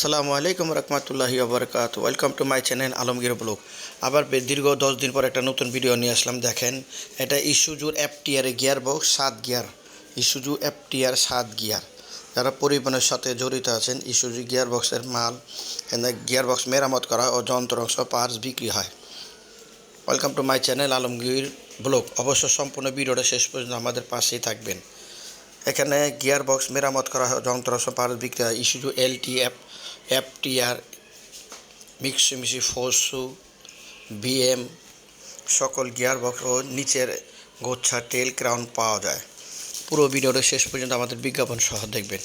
আসসালামু আলাইকুম রহমতুল্লাহি আবরকাত welcome to my channel Alamgir blog আবার দীর্ঘ দশ দিন পর একটা নতুন ভিডিও নিয়ে আসলাম, দেখেন। এটা ইস্যুজুর এফটিআর গিয়ার বক্স সাত গিয়ার ইস্যুজু এফটিআর সাত গিয়ার যারা পরিবহনের সাথে জড়িত আছেন ইস্যুজু গিয়ার বক্সের মাল গিয়ার বক্স মেরামত করা ও যন্ত্র যন্ত্রাংশ পার্টস বিক্রি হয়। Welcome to my channel Alamgir blog অবশ্য সম্পূর্ণ ভিডিওটা শেষ পর্যন্ত আমাদের পাশেই থাকবেন। এখানে গিয়ার বক্স মেরামত করা হয় যন্ত্রাংশ পার্টস বিক্রি হয় Isuzu L T F FTR Mitsubishi Fuso BM সকল গিয়ার বক্স ও নিচের গোচ্ছা টেল ক্রাউন পাওয়া যায়। পুরো ভিডিওটা শেষ পর্যন্ত আমাদের বিজ্ঞাপন সহ দেখবেন।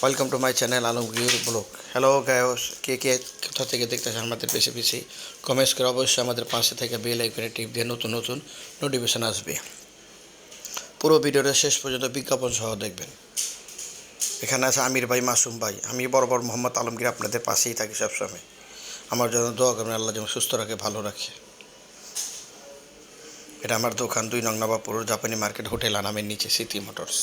Welcome to my channel Alamgir blog. Hello guys, কে কে কোথা থেকে দেখতেছেন আমাদের বেশি বেশি, কমেন্টস করে অবশ্যই আমাদের পাশে থেকে বেল আইকনে টিপ দিয়ে নতুন নতুন নোটিফিকেশন আসবে। পুরো ভিডিওটা শেষ পর্যন্ত বিজ্ঞাপন সহ দেখবেন। এখানে আছে আমির ভাই, মাসুম ভাই। আমি বরাবর মোহাম্মদ আলমগীর আপনাদের পাশেই থাকি সবসময়। আমার জন্য দোয়া করবেন, আল্লাহ যেন সুস্থ রাখে, ভালো রাখে। এটা আমার দোকান, দুই নং নবাবপুর, জাপানি মার্কেট, হোটেল আনামের নিচে, সিটি মোটরস।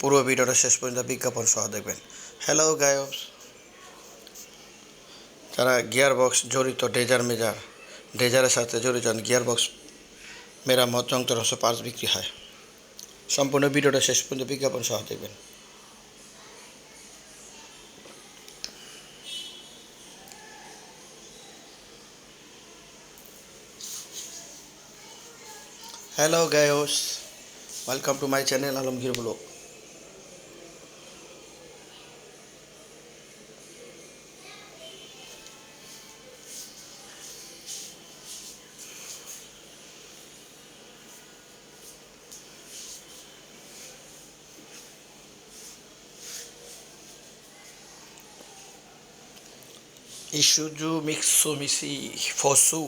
পুরো ভিডিওটা শেষ পর্যন্ত বিজ্ঞাপন সহ দেখবেন। হ্যালো গায়স যারা গিয়ার বক্স জড়িত, ডেজার মেজার, ডেজারের সাথে জড়িত গিয়ার বক্স মেরামত যন্ত্রাংশ পার্টস বিক্রি হয়। সম্পূর্ণ ভিডিওটা শেষ পর্যন্ত বিজ্ঞাপন সহ দেখবেন। Hello guys welcome to my channel Alamgir blog Isuzu Mitsubishi Fuso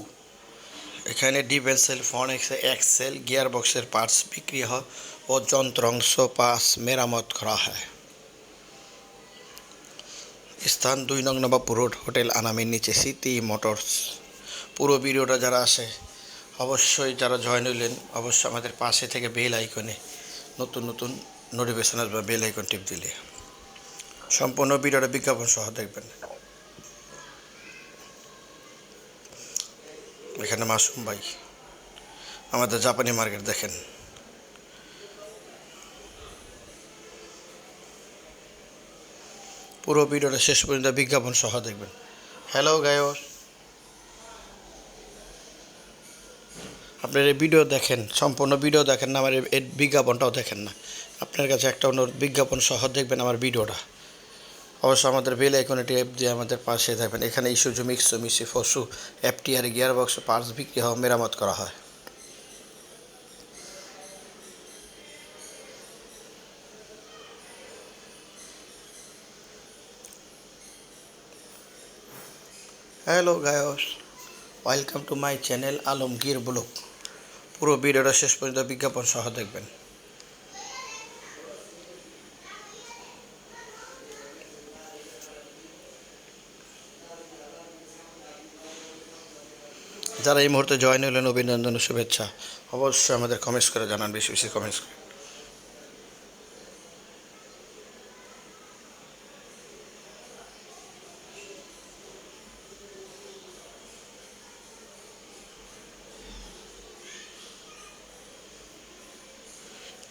এখানে ডিভেন্সেল ফোন এক্সেল গিয়ার বক্সের পার্টস বিক্রি হয় ও যন্ত্রাংশ পাস মেরামত করা হয়। স্থান দুই নং নবাবপুর রোড, হোটেল আনামের নিচে সিটি মোটরস। পুরো ভিডিওটা যারা আসে, অবশ্যই যারা জয়েন হইলেন, অবশ্যই আমাদের পাশে থেকে বেল আইকনে নতুন নতুন নোটিফিকেশন আসবে বেল আইকন টিপ দিলে। সম্পূর্ণ ভিডিওটা বিজ্ঞাপন সহ দেখবেন। এখানে মাসুম ভাই, আমাদের জাপানি মার্কেট দেখেন। পুরো ভিডিওটা শেষ পর্যন্ত বিজ্ঞাপন সহ দেখবেন। হ্যালো গায়স আপনার এই ভিডিও দেখেন, সম্পূর্ণ ভিডিও দেখেন না, আমার এই- বিজ্ঞাপনটাও দেখেন না। আপনার কাছে একটা অন্য বিজ্ঞাপন সহ দেখবেন আমার ভিডিওটা। অবশ্য আমাদের বেল আইকনে টেপ দিয়ে আমাদের পাশে থাকবেন। এখানে Isuzu Mitsubishi Fuso FTR gear box parts বিক্রি হওয়া মেরামত করা হয়। Hello guys welcome to my channel Alamgir blog পুরো ভিডিওটা শেষ পর্যন্ত বিজ্ঞাপন সহ দেখবেন। যারা এই মুহূর্তে জয়েন হলেন অভিনন্দন শুভেচ্ছা। অবশ্যই আমাদের কমেন্টস করে জানান, বেশি বেশি কমেন্টস করে।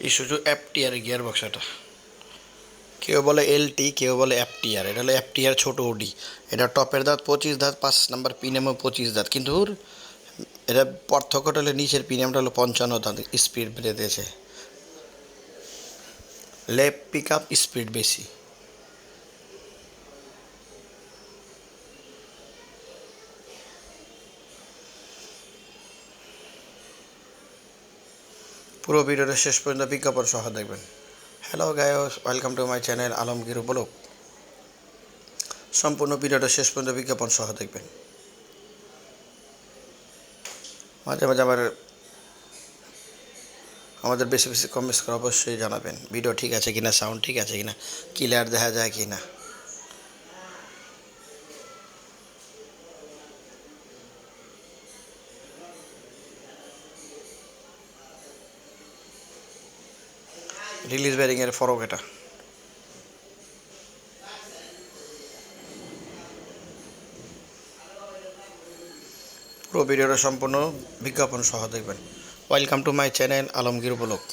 ইস্যুজু এফটিআর গিয়ার বক্স এটা। কেউ বলে এলটি কেউ বলে এফটিআর এটা হলো এফটিআর ছোট ওডি এটা টপের দাঁত পঁচিশ দাঁত, পাঁচ নাম্বার পিনেমও পঁচিশ দাঁত। কিন্তু এটা পার্থক্যটা হলো নিচের পিনেমটা হলো পঞ্চান্ন দাঁত স্পিড বেড়েছে লেপ পিক আপ স্পিড বেশি। পুরো ভিডিওটা শেষ পর্যন্ত বিজ্ঞাপন সহ দেখবেন। Hello guys welcome to my channel Alamgir blog সম্পূর্ণ ভিডিওটা শেষ পর্যন্ত বিজ্ঞাপন সহ দেখবেন। মাঝে মাঝে আমার, আমাদের বেশি বেশি কমেন্টস করে অবশ্যই জানাবেন। ভিডিও ঠিক আছে কিনা সাউন্ড ঠিক আছে কিনা ক্লিয়ার দেখা যায় কিনা। রিলিজ ব্যারিংয়ের ফরক এটা। পুরো ভিডিওটা সম্পূর্ণ বিজ্ঞাপন সহ দেখবেন। Welcome to my channel Alamgir blog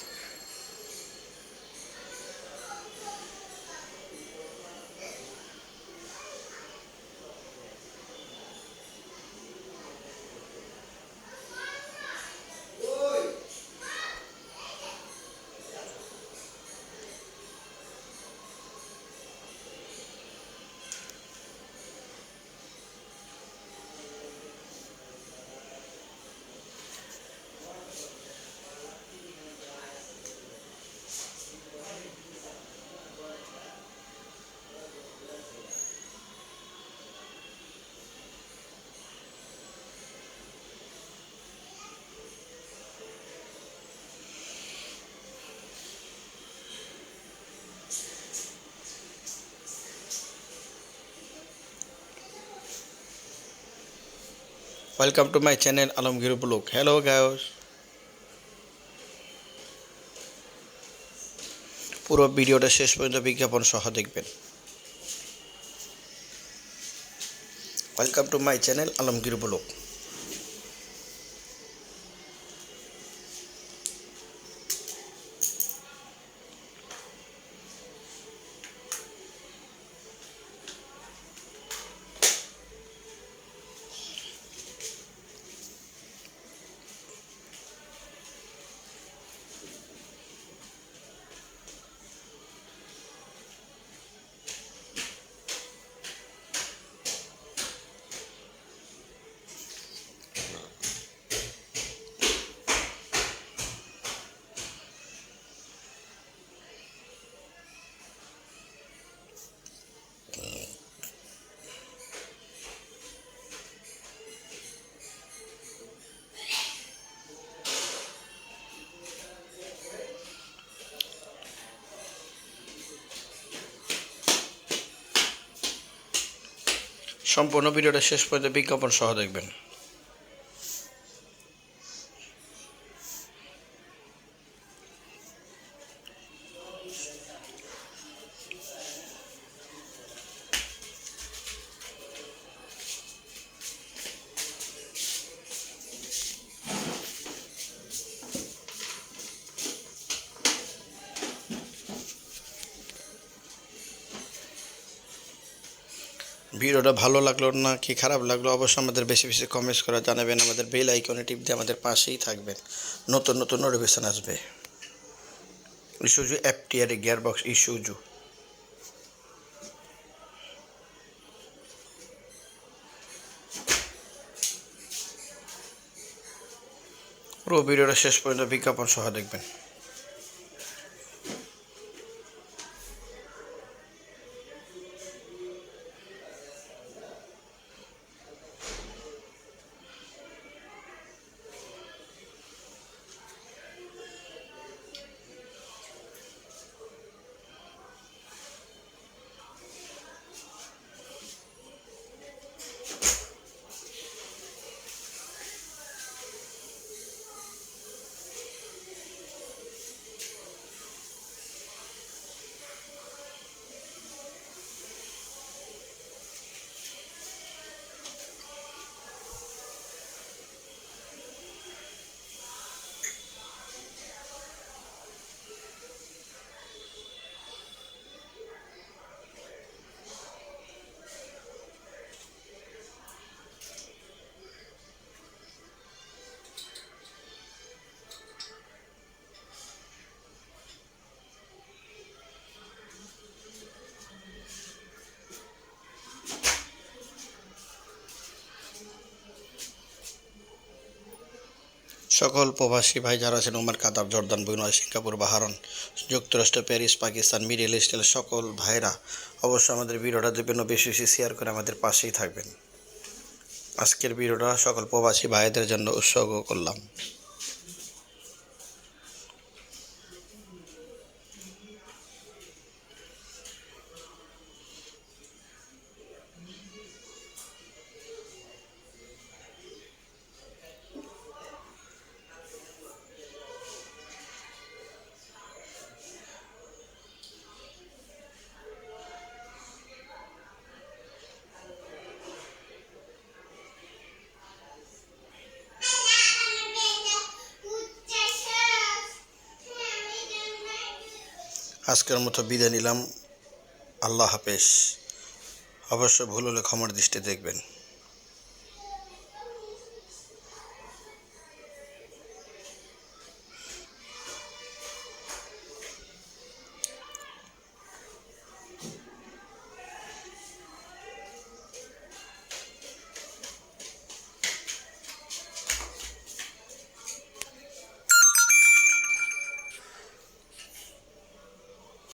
welcome to my channel Alamgir blog hello guys পুরো ভিডিওটা শেষ পর্যন্ত বিজ্ঞাপন সহ দেখবেন। Welcome to my channel Alamgir blog সম্পূর্ণ ভিডিওটা শেষ পর্যন্ত বিজ্ঞাপন সহ দেখবেন। ভিডিওটা ভালো লাগল না কি খারাপ লাগল, অবশ্যই আমাদের বেশি বেশি কমেন্টস করা জানাবেন, আমাদের বেল আইকনে টিপ দিয়ে আমাদের পাশেই থাকবেন। নতুন নতুন নোটিফিকেশান আসবে। Isuzu FTR gear box Isuzu পুরো ভিডিওটা শেষ পর্যন্ত বিজ্ঞাপন সহ দেখবেন। সকল প্রবাসী ভাই যারা আছেন ওমার কাতার জর্দান বুনয় সিঙ্গাপুর বাহারন যুক্তরাষ্ট্র, প্যারিস, পাকিস্তান, মিডিল ইস্টের সকল ভাইরা অবশ্যই আমাদের ভিডিওটা ও বেশি বেশি শেয়ার করে আমাদের পাশেই থাকবেন। আজকের ভিডিওটা সকল প্রবাসী ভাইদের জন্য উৎসর্গ করলাম। আজকের মতো বিদায় নিলাম। আল্লাহ হাফেজ। অবশ্য ভুল হলে ক্ষমার দৃষ্টি দেখবেন।